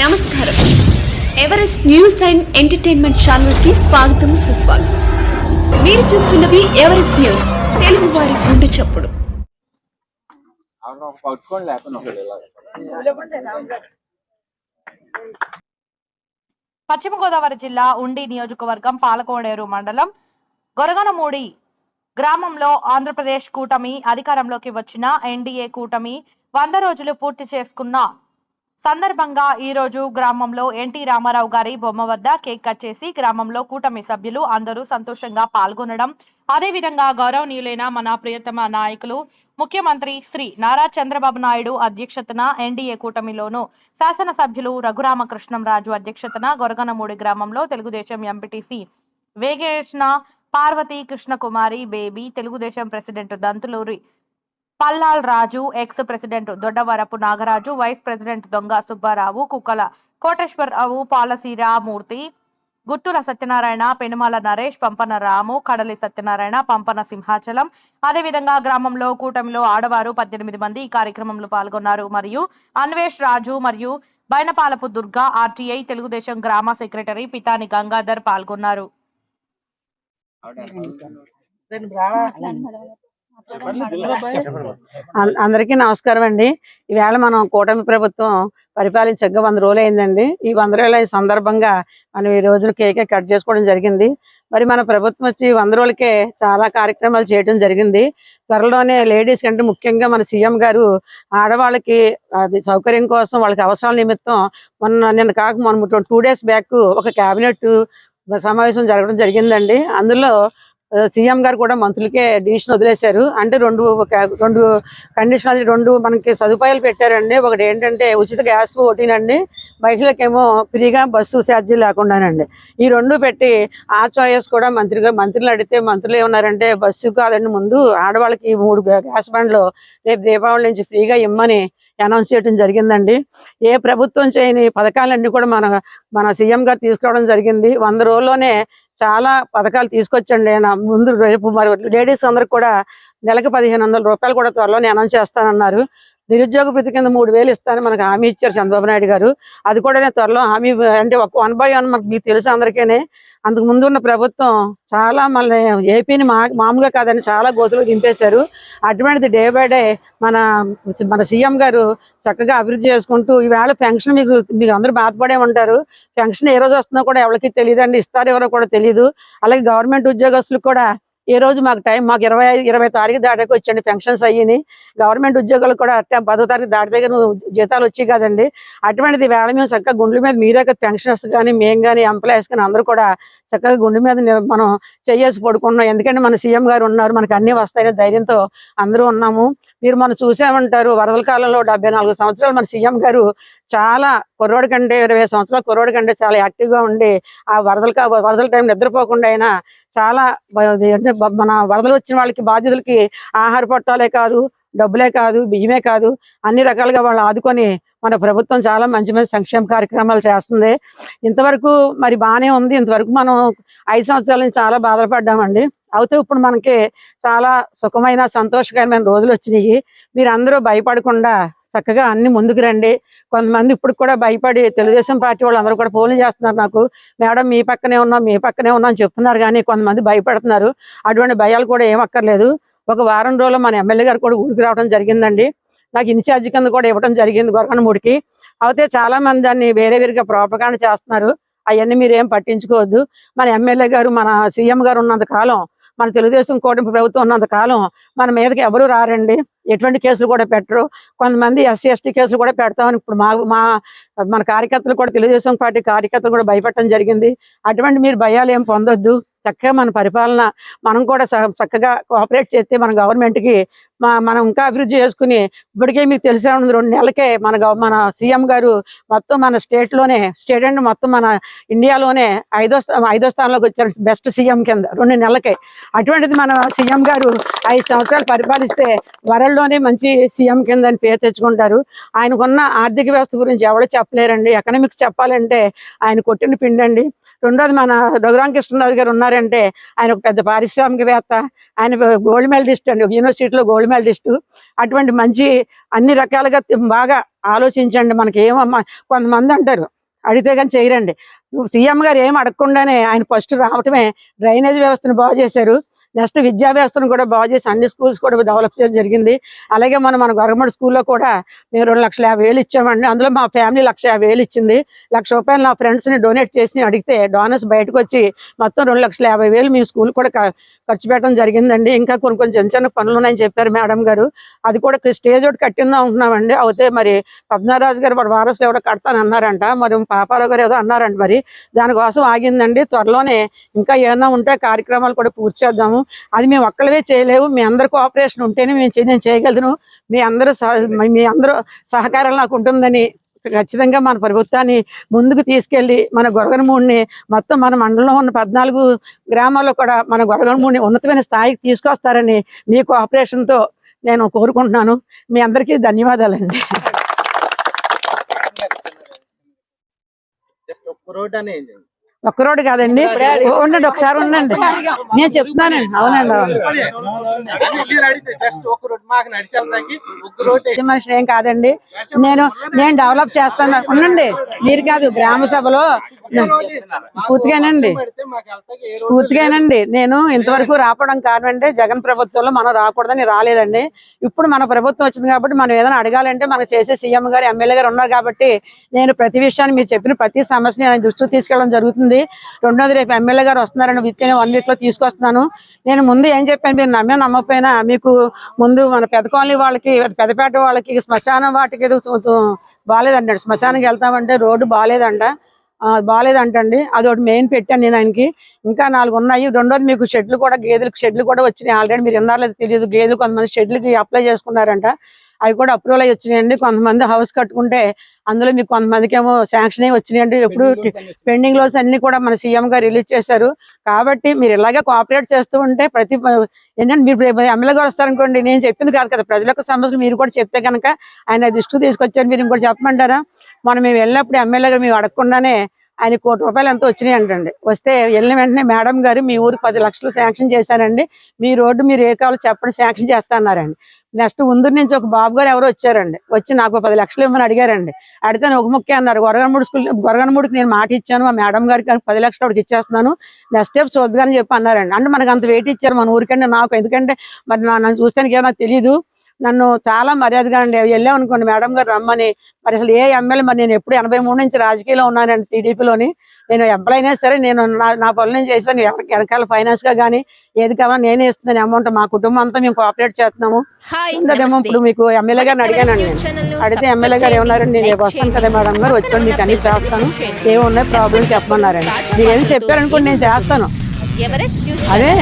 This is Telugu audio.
నమస్కారం. ఎవరెస్ట్ న్యూస్ అండ్ ఎంటర్టైన్మెంట్ ఛానల్కి స్వాగతం సుస్వాగతం. మీరు చూస్తున్నది ఎవరెస్ట్ న్యూస్ తెలుగు వారి గుండె చప్పుడు. పశ్చిమ గోదావరి జిల్లా ఉండి నియోజకవర్గం పాలకోడేరు మండలం గొరగనమూడి గ్రామంలో ఆంధ్రప్రదేశ్ కూటమి అధికారంలోకి వచ్చిన ఎన్డీఏ కూటమి వంద రోజులు పూర్తి చేసుకున్న సందర్భంగా ఈ రోజు గ్రామంలో ఎన్టీ రామారావు గారి బొమ్మ వద్ద కేక్ కట్ చేసి గ్రామంలో కూటమి సభ్యులు అందరూ సంతోషంగా పాల్గొనడం అదేవిధంగా గౌరవనీయులైన మన ప్రియతమ నాయకులు ముఖ్యమంత్రి శ్రీ నారా చంద్రబాబు నాయుడు అధ్యక్షతన ఎన్డీఏ కూటమిలోను శాసనసభ్యులు రఘురామకృష్ణంరాజు అధ్యక్షతన గొరగనమూడి గ్రామంలో Telugu Desam MPTC Vegeshna Parvathi Krishnakumari Baby Telugu Desam president Dantuluri Pallal Raju ex president Doddavarapu Nagaraju vice president Donga Subbarao Kukkala Koteswararao పాలసీరా మూర్తి గుత్తుల సత్యనారాయణ పెనుమాల నరేష్ పంపన రాము కడలి సత్యనారాయణ పంపన సింహాచలం. అదేవిధంగా గ్రామంలో కూటమిలో ఆడవారు పద్దెనిమిది మంది ఈ కార్యక్రమంలో పాల్గొన్నారు. మరియు అన్వేష్ రాజు మరియు బైనపాలపు దుర్గా ఆర్టీఐ తెలుగుదేశం గ్రామ సెక్రటరీ పితాని గంగాధర్ పాల్గొన్నారు. అందరికీ నమస్కారం అండి. ఈవేళ మనం కూటమి ప్రభుత్వం పరిపాలించక వంద రోజులు అయిందండి ఈ వంద రోజుల ఈ సందర్భంగా మనం ఈ రోజున కేకే కట్ చేసుకోవడం జరిగింది. మరి మన ప్రభుత్వం వచ్చి వంద రోజులకే చాలా కార్యక్రమాలు చేయడం జరిగింది. త్వరలోనే లేడీస్ కంటే ముఖ్యంగా మన సీఎం గారు ఆడవాళ్ళకి అది సౌకర్యం కోసం వాళ్ళకి అవసరాల నిమిత్తం మొన్న నిన్న కాక మొన్న టూ డేస్ బ్యాక్ ఒక కేబినెట్ సమావేశం జరగడం జరిగిందండి. అందులో సీఎం గారు కూడా మంత్రులకే డివిజన్ వదిలేశారు. అంటే రెండు ఒక రెండు కండిషన్ అది రెండు మనకి సదుపాయాలు పెట్టారండి. ఒకటి ఏంటంటే ఉచిత గ్యాస్ ఒకటినండి మహిళలకేమో ఫ్రీగా బస్సు ఛార్జీ లేకుండానండి. ఈ రెండు పెట్టి ఆ చాయిస్ కూడా మంత్రిగా మంత్రులు అడిగితే మంత్రులు ఏమన్నారంటే బస్సు కాదండి ముందు ఆడవాళ్ళకి మూడు గ్యాస్ బండ్లు రేపు దీపావళి నుంచి ఫ్రీగా ఇమ్మని అనౌన్స్ చేయడం జరిగిందండి. ఏ ప్రభుత్వం చేయని పథకాలన్నీ కూడా మన మన సీఎం గారు తీసుకురావడం జరిగింది. వంద రోజుల్లోనే చాలా పథకాలు తీసుకొచ్చండి. నా ముందు రేపు మరి లేడీస్ అందరికి కూడా నెలకు పదిహేను రూపాయలు కూడా త్వరలోనే అనౌన్స్ చేస్తానన్నారు. నిరుద్యోగ భృతి కింద మూడు వేలు ఇస్తానని మనకు హామీ ఇచ్చారు చంద్రబాబు నాయుడు గారు. అది కూడా నేను త్వరలో హామీ అంటే ఒక వన్ బై వన్ మనకు మీకు తెలుసు అందరికీనే. అందుకు ముందు ఉన్న ప్రభుత్వం చాలా మళ్ళీ ఏపీని మా మామూలుగా కాదని చాలా గోతులు దింపేశారు. అటువంటిది డే బై డే మన మన సీఎం గారు చక్కగా అభివృద్ధి చేసుకుంటూ ఈవేళ పెన్షన్ మీకు మీకు అందరూ బాధపడే ఉంటారు. పెన్షన్ ఏ రోజు వస్తుందో కూడా ఎవరికి తెలియదండి ఇస్తారు ఎవరో కూడా తెలియదు అలాగే గవర్నమెంట్ ఉద్యోగస్తులకు కూడా ఏ రోజు మాకు టైం మాకు ఇరవై ఐదు ఇరవై తారీఖు దాటాకి వచ్చండి పెన్షన్స్ అయ్యి గవర్నమెంట్ ఉద్యోగాలు కూడా అట్టే పదో తారీఖు దాటితే జీతాలు వచ్చాయి కదండి. అటువంటిది వేళ మేము చక్కగా గుండెల మీద మీరే కదా పెన్షనర్స్ కానీ మేము కానీ ఎంప్లాయీస్ కానీ అందరూ కూడా చక్కగా గుండె మీద మనం చేయేసి పడుకున్నాం ఎందుకంటే మన సీఎం గారు ఉన్నారు మనకు అన్ని వస్తాయనే ధైర్యంతో అందరూ ఉన్నాము. మీరు మనం చూసామంటారు వరదల కాలంలో డెబ్బై నాలుగు సంవత్సరాలు మన సీఎం గారు చాలా కుర్రోడి కంటే ఇరవై సంవత్సరాల కుర్రోడి కంటే చాలా యాక్టివ్గా ఉండి ఆ వరదలు కా- వరదల టైం నిద్రపోకుండా అయినా చాలా అంటే మన వరదలు వచ్చిన వాళ్ళకి బాధ్యతలకి ఆహార పొట్టాలే కాదు డబ్బులే కాదు బియ్యమే కాదు అన్ని రకాలుగా వాళ్ళు ఆదుకొని మన ప్రభుత్వం చాలా మంచి మంచి సంక్షేమ కార్యక్రమాలు చేస్తుంది. ఇంతవరకు మరి బాగానే ఉంది. ఇంతవరకు మనం ఐదు సంవత్సరాల నుంచి చాలా బాధపడ్డామండి. అయితే ఇప్పుడు మనకి చాలా సుఖమైన సంతోషకరమైన రోజులు వచ్చినాయి. మీరు అందరూ భయపడకుండా చక్కగా అన్ని ముందుకు రండి. కొంతమంది ఇప్పుడు కూడా భయపడి తెలుగుదేశం పార్టీ వాళ్ళు అందరూ కూడా ఫోన్లు చేస్తున్నారు నాకు. మేడం మీ పక్కనే ఉన్నాం మీ పక్కనే ఉన్నాం అని చెప్తున్నారు కానీ కొంతమంది భయపడుతున్నారు. అటువంటి భయాలు కూడా ఏం అక్కర్లేదు. ఒక వారం రోజులు మన ఎమ్మెల్యే గారు కూడా ఊరికి రావడం జరిగిందండి. నాకు ఇన్ఛార్జ్ కింద కూడా ఇవ్వడం జరిగింది గొరకనమూడికి అయితే చాలా మంది దాన్ని వేరే వేరుగా ప్రోపకాండ చేస్తున్నారు. అవన్నీ మీరు ఏం పట్టించుకోవద్దు. మన ఎమ్మెల్యే గారు మన సీఎం గారు ఉన్నంత కాలం మన తెలుగుదేశం కూటమి ప్రభుత్వం ఉన్నంత కాలం మన మీదకి ఎవరు రారండి? ఎటువంటి కేసులు కూడా పెట్టరు. కొంతమంది ఎస్సీ ఎస్టీ కేసులు కూడా పెడతామని ఇప్పుడు మా మా మన కార్యకర్తలు కూడా తెలుగుదేశం పార్టీ కార్యకర్తలు కూడా భయపెట్టడం జరిగింది. అటువంటి మీరు భయాలు ఏం పొందొద్దు. చక్కగా మన పరిపాలన మనం కూడా చక్కగా కోఆపరేట్ చేస్తే మన గవర్నమెంట్కి మనం ఇంకా అభివృద్ధి చేసుకుని ఇప్పటికే మీకు తెలిసే ఉంది రెండు నెలలకే మన మన సీఎం గారు మొత్తం మన స్టేట్లోనే స్టేట్ అండ్ మొత్తం మన ఇండియాలోనే ఐదో స్థా- ఐదో స్థానంలోకి వచ్చారు బెస్ట్ సీఎం కింద రెండు నెలలకే. అటువంటిది మన సీఎం గారు ఐదు సంవత్సరాలు పరిపాలిస్తే వరల్డ్లోనే మంచి సీఎం కింద అని పేరు తెచ్చుకుంటారు. ఆయనకున్న ఆర్థిక వ్యవస్థ గురించి ఎవరు చెప్పలేరండి. ఎకనామిక్స్ చెప్పాలంటే ఆయన కొట్టిన పిండండి. రెండోది మన రఘురామ కృష్ణరాజు గారు ఉన్నారంటే ఆయన ఒక పెద్ద పారిశ్రామికవేత్త. ఆయన గోల్డ్ మెడలిస్ట్ అండి. ఒక యూనివర్సిటీలో గోల్డ్ మెడలిస్ట్. అటువంటి మంచి అన్ని రకాలుగా బాగా ఆలోచించండి. మనకి ఏమమ్మా కొంతమంది అంటారు. అడిగితే కానీ చేయరండి. సీఎం గారు ఏం అడగకుండానే ఆయన ఫస్ట్ రావటమే డ్రైనేజ్ వ్యవస్థను బాగు చేశారు. నెక్స్ట్ విద్యా వ్యవస్థను కూడా బాగు చేసి అన్ని స్కూల్స్ కూడా డెవలప్ చేయడం జరిగింది. అలాగే మనం మన గవర్నమెంట్ స్కూల్లో కూడా మేము రెండు లక్షల యాభై వేలు ఇచ్చామండి. అందులో మా ఫ్యామిలీ లక్ష యాభై వేలు ఇచ్చింది. లక్ష రూపాయలు నా ఫ్రెండ్స్ని డొనేట్ చేసి అడిగితే డోనర్స్ బయటకు వచ్చి మొత్తం రెండు లక్షల యాభై వేలు మీ స్కూల్ కూడా ఖర్చు పెట్టడం జరిగిందండి. ఇంకా కొన్ని కొన్ని చిన్న చిన్న పనులు ఉన్నాయని చెప్పారు మేడం గారు. అది కూడా స్టేజ్ ఒకటి కట్టిందా ఉంటున్నామండి అయితే మరి పద్మరాజు గారు వాడు వారసులు ఎవడో కడతానన్నారంట. మరి పాపారావు గారు ఏదో అన్నారంట మరి. దానికోసం ఆగిందండి. త్వరలోనే ఇంకా ఏమైనా ఉంటే కార్యక్రమాలు కూడా పూర్తి చేద్దాము. అది మేము ఒక్కళ్ళవే చేయలేము మీ అందరి కోఆపరేషన్ ఉంటేనే మేము చే- నేను చేయగలను. మీ అందరూ సహ- మీ అందరూ సహకారం నాకు ఉంటుందని ఖచ్చితంగా మన ప్రభుత్వాన్ని ముందుకు తీసుకెళ్ళి మన గొరగనమూడిని మొత్తం మన మండలంలో ఉన్న పద్నాలుగు గ్రామాల్లో కూడా మన గొరగనమూడిని ఉన్నతమైన స్థాయికి తీసుకొస్తారని మీ కోఆపరేషన్తో నేను కోరుకుంటున్నాను. మీ అందరికీ ధన్యవాదాలండి. జస్ట్ ఒక్క రోడ్ అనేది ఒక్క రోడ్డు కాదండి. ఉండండి. ఒకసారి ఉండండి. నేను చెప్తున్నానండి అవునండి అవును. మనిషిని ఏం కాదండి. నేను నేను డెవలప్ చేస్తాను. ఉండండి. మీరు కాదు గ్రామ సభలో పూర్తిగానండి. పూర్తిగానండి. నేను ఇంతవరకు రావడం కారణం జగన్ ప్రభుత్వంలో మనం రాకూడదని రాలేదండి. ఇప్పుడు మన ప్రభుత్వం వచ్చింది కాబట్టి మనం ఏదైనా అడగాలంటే మనకు చేసే సీఎం గారు ఎమ్మెల్యే గారు ఉన్నారు కాబట్టి నేను ప్రతి విషయాన్ని మీరు చెప్పిన ప్రతి సమస్యని దృష్టికి తీసుకెళ్ళడం జరుగుతుంది. రెండోది రేపు ఎమ్మెల్యే గారు వస్తున్నారని విత్ వన్ వీక్లో తీసుకొస్తున్నాను. నేను ముందు ఏం చెప్పాను మీరు నమ్మే నమ్మకపోయినా మీకు ముందు మన పెద్ద కాలనీ వాళ్ళకి పెద్దపేట వాళ్ళకి శ్మశానం వాటికి ఏదో సు- సు- శ్మశానానికి వెళ్తామంటే రోడ్డు బాగాలేదంట బాగాలేదంటండి అది ఒకటి మెయిన్ పెట్టాను నేను ఆయనకి. ఇంకా నాలుగు ఉన్నాయి. రెండోది మీకు షెడ్లు కూడా గేదెలకు షెడ్లు కూడా వచ్చినాయి. ఆల్రెడీ మీరు విన్నారో తెలియదు. గేదెలు కొంతమంది షెడ్లకి అప్లై చేసుకున్నారంట. అవి కూడా అప్రూవల్ అయ్యి వచ్చినాయండి. కొంతమంది హౌస్ కట్టుకుంటే అందులో మీకు కొంతమందికి ఏమో శాంక్షన్ అయ్యి వచ్చినాయండి. ఎప్పుడు పెండింగ్ లోన్స్ అన్ని కూడా మన సీఎం గారు రిలీజ్ చేశారు. కాబట్టి మీరు ఇలాగే కోఆపరేట్ చేస్తూ ఉంటే ప్రతి ఏంటంటే మీరు ఎమ్మెల్యే గారు వస్తారనుకోండి నేను చెప్పింది కాదు కదా. ప్రజల యొక్క సమస్యలు మీరు కూడా చెప్తే కనుక ఆయన దృష్టికి తీసుకొచ్చారు మీరు ఇంకోటి చెప్పమంటారా? మనం మేము వెళ్ళినప్పుడు ఎమ్మెల్యే గారు మేము అడగకుండానే ఆయన కోటి రూపాయలు ఎంతో వచ్చినాయి అంటండి. వస్తే వెళ్ళిన వెంటనే మేడం గారు మీ ఊరికి పది లక్షలు శాంక్షన్ చేశారండి. మీ రోడ్డు మీరు ఏ కావాలో చెప్పండి శాంక్షన్ చేస్తా అన్నారండి నెక్స్ట్ ఉందూరు నుంచి ఒక బాబు గారు ఎవరో వచ్చారండి. వచ్చి నాకు పది లక్షలు ఇవ్వమని అడిగారండి. అడిగితే ఒక ముఖ్య అన్నారు. గొరగనమూడి స్కూల్ గొరగనమూడికి నేను మాట ఇచ్చాను. మా మేడం గారికి పది లక్షలు వాడికి ఇచ్చేస్తున్నాను. నెక్స్ట్ స్టెప్ చూద్దామని చెప్పి అన్నారండి. అంటే మనకు అంత వెయిట్ ఇచ్చారు మన ఊరికంటే నాకు. ఎందుకంటే మరి నా- నన్ను చూస్తానికి ఏమో నాకు తెలియదు నన్ను చాలా మర్యాదగా అండి. వెళ్ళాం అనుకోండి మేడం గారు రమ్మని. మరి అసలు ఏ ఎమ్మెల్యే మరి నేను ఎప్పుడు ఎనభై మూడు నుంచి రాజకీయాల్లో ఉన్నానండి టీడీపీలోని. నేను ఎంప్లాయ్ అయినా సరే నేను నా పనులు నేను చేశాను. ఎవరికి వెనకాల ఫైనాన్స్గా కానీ ఏది కావాలో నేనే ఇస్తున్నాను అమౌంట్. మా కుటుంబం అంతా మేము కోఆపరేట్ చేస్తున్నాము. నమస్తే. ఇప్పుడు మీకు ఎమ్మెల్యే గారిని అడిగానండి అడిగితే ఎమ్మెల్యే గారు ఏమన్నారండి? నేను వస్తాను కదా. మేడం గారు వచ్చాను మీకు అన్ని చేస్తాను. ఏమున్నాయి ప్రాబ్లం చెప్పమన్నారండి. మీరు ఏం చెప్పారనుకోండి నేను చేస్తాను. అదే.